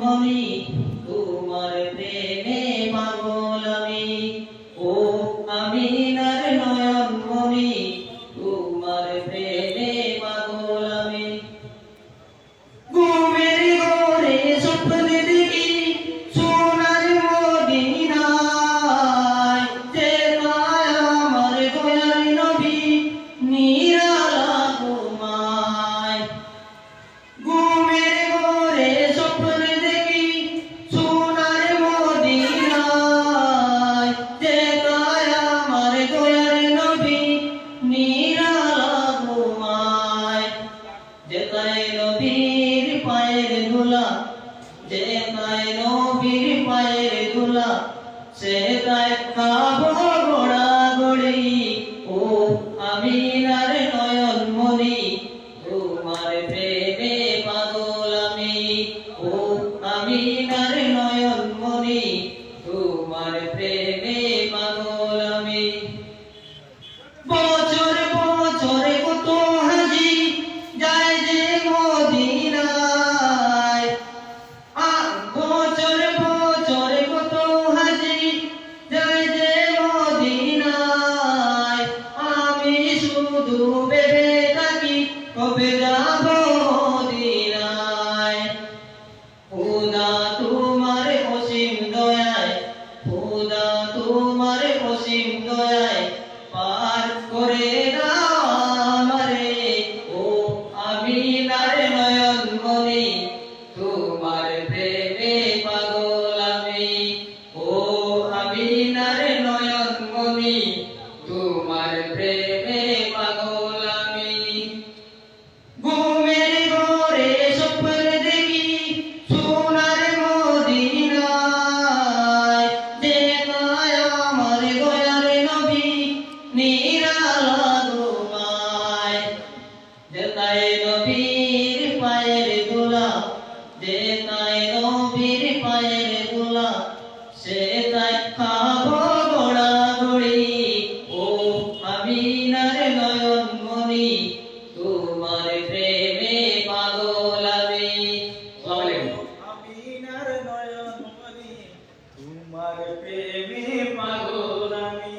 মনি তোমার প্রেমে যেতায় নবীর পায়ের ধুলা সেতায় খাব গোড়া গড়ি ও আমিনার নয়ন মনি তোমার প্রেমে পাগল আমি। ও আমিনার নয়ন মনি তোমার প্রেমে পাগল আমি। বছর কবে যাব দিনায়? খুদা যেতায় নবীর পায়ের দোলা যেতায় নবীর পায়ের দোলা সে তাই খাব গোড়া গড়ি ও আমিনার নয়ন মনি তোমার প্রেমে পাগল আমি। আমিনার নয়ন মনি তোমার প্রেমে পাগল আমি